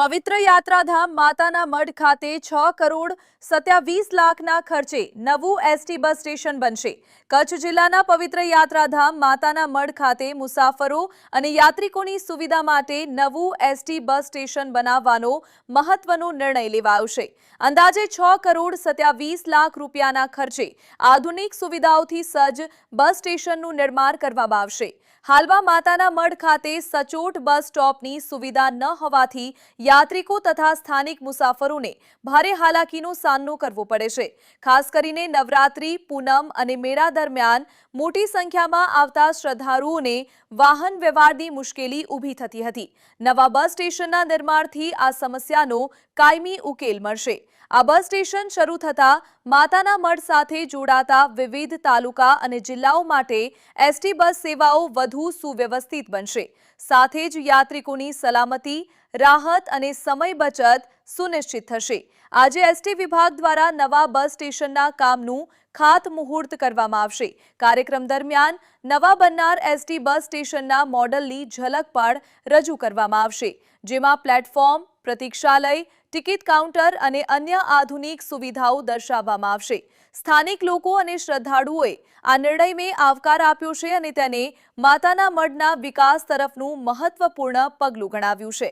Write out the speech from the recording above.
પવિત્ર યાત્રાધામ માતાના મઢ ખાતે છ કરોડ સત્યાવીસ લાખના ખર્ચે નવું એસટી બસ સ્ટેશન બનશે. કચ્છ જિલ્લાના પવિત્ર યાત્રાધામ માતાના મઢ ખાતે મુસાફરો અને યાત્રિકોની સુવિધા માટે નવું એસટી બસ સ્ટેશન બનાવવાનો મહત્વનો નિર્ણય લેવાયો છે. અંદાજે છ કરોડ સત્યાવીસ લાખ રૂપિયાના ખર્ચે આધુનિક સુવિધાઓથી સજ્જ બસ સ્ટેશનનું નિર્માણ કરવામાં આવશે. હાલમાં માતાના મઢ ખાતે સચોટ બસ સ્ટોપની સુવિધા ન હોવાથી યાત્રિકો તથા સ્થાનિક મુસાફરોને ભારે હાલાકીનો સામનો કરવો પડે છે. ખાસ કરીને નવરાત્રી, પૂનમ અને મેળા દરમિયાન મોટી સંખ્યામાં આવતા શ્રદ્ધાળુઓને વાહન વ્યવહારની મુશ્કેલી ઊભી થતી હતી. નવા બસ સ્ટેશનના નિર્માણથી આ સમસ્યાનો કાયમી ઉકેલ મળશે. આ બસ સ્ટેશન શરૂ થતાં માતાના મઢ સાથે જોડાતા વિવિધ તાલુકા અને જિલ્લાઓ માટે એસટી બસ સેવાઓ વધુ સુવ્યવસ્થિત બનશે. સાથે જ યાત્રિકોની સલામતી રાહત અને સમય બચત સુનિશ્ચિત થશે. આજે એસટી વિભાગ દ્વારા નવા બસ સ્ટેશનના કામનું ખાતમુહૂર્ત કરવામાં આવશે. કાર્યક્રમ દરમિયાન નવા બનનાર એસટી બસ સ્ટેશનના મોડલની ઝલક પણ રજૂ કરવામાં આવશે. જેમાં પ્લેટફોર્મ, પ્રતીક્ષાલય, ટિકિટ કાઉન્ટર અને અન્ય આધુનિક સુવિધાઓ દર્શાવવામાં આવશે. સ્થાનિક લોકો અને શ્રદ્ધાળુઓએ આ નિર્ણયને આવકાર આપ્યો છે અને તેને માતાના મઢના વિકાસ તરફનું મહત્વપૂર્ણ પગલું ગણાવ્યું છે.